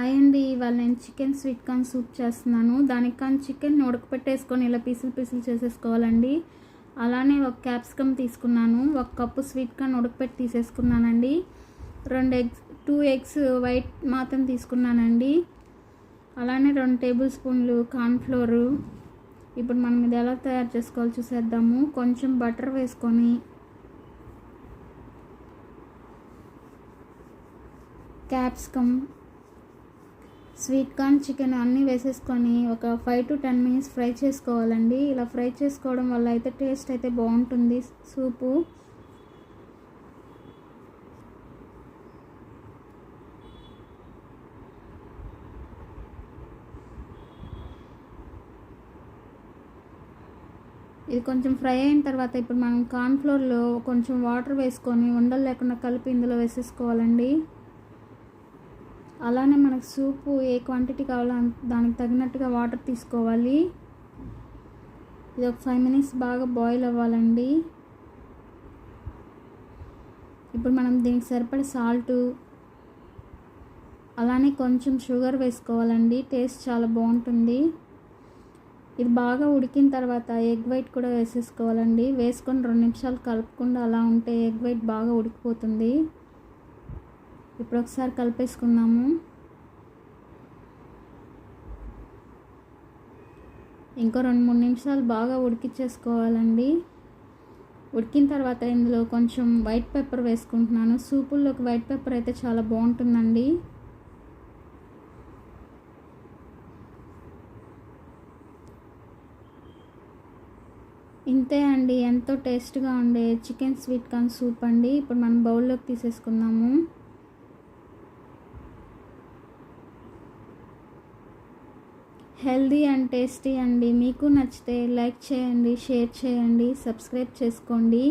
Hi అండి ఇవాళ నేను చికెన్ స్వీట్ కార్న్ సూప్ చేస్తున్నాను. దానికి కానీ చికెన్ ఉడకపెట్టేసుకొని ఇలా పీసులు పీసులు చేసేసుకోవాలండి. అలానే ఒక క్యాప్సికమ్ తీసుకున్నాను. ఒక కప్పు స్వీట్ కార్న్ ఉడకపెట్టి తీసేసుకున్నానండి. రెండు ఎగ్స్ టూ ఎగ్స్ వైట్ మాత్రం తీసుకున్నానండి. అలానే రెండు టేబుల్ స్పూన్లు కార్న్ఫ్లోరు ఇప్పుడు మనం ఇది ఎలా తయారు చేసుకోవాలో చూసేద్దాము. కొంచెం బటర్ వేసుకొని క్యాప్సికమ్ స్వీట్ కార్న్ చికెన్ అన్నీ వేసేసుకొని ఒక five to ten minutes fry చేసుకోవాలండి. ఇలా ఫ్రై చేసుకోవడం వల్ల అయితే టేస్ట్ అయితే బాగుంటుంది. సూపు. ఇది కొంచెం ఫ్రై అయిన తర్వాత ఇప్పుడు మనం కార్న్ఫ్లోర్లో కొంచెం వాటర్ వేసుకొని ఉండలు లేకుండా కలిపి ఇందులో వేసేసుకోవాలండి. అలానే మనకు సూపు ఏ క్వాంటిటీ కావాలో దానికి తగినట్టుగా వాటర్ తీసుకోవాలి. ఇది ఒక ఫైవ్ మినిట్స్ బాగా బాయిల్ అవ్వాలండి. ఇప్పుడు మనం దీనికి సరిపడే సాల్ట్ అలానే కొంచెం షుగర్ వేసుకోవాలండి. టేస్ట్ చాలా బాగుంటుంది. ఇది బాగా ఉడికిన తర్వాత ఎగ్ వైట్ కూడా వేసేసుకోవాలండి. వేసుకొని రెండు నిమిషాలు కలుపుకుండా అలా ఉంటే ఎగ్ వైట్ బాగా ఉడికిపోతుంది. ఇప్పుడు ఒకసారి కలిపేసుకుందాము. ఇంకో రెండు మూడు నిమిషాలు బాగా ఉడికిచ్చేసుకోవాలండి. ఉడికిన తర్వాత ఇందులో కొంచెం వైట్ పెప్పర్ వేసుకుంటున్నాను. సూపుల్లోకి వైట్ పెప్పర్ అయితే చాలా బాగుంటుందండి. ఇంతే అండి. ఎంతో టేస్ట్గా ఉండే చికెన్ స్వీట్ కార్న్ సూప్ అండి. ఇప్పుడు మనం బౌల్లోకి తీసేసుకుందాము. హెల్దీ అండ్ టేస్టీ అండి. మీకు నచ్చితే లైక్ చేయండి షేర్ చేయండి సబ్స్క్రైబ్ చేసుకోండి.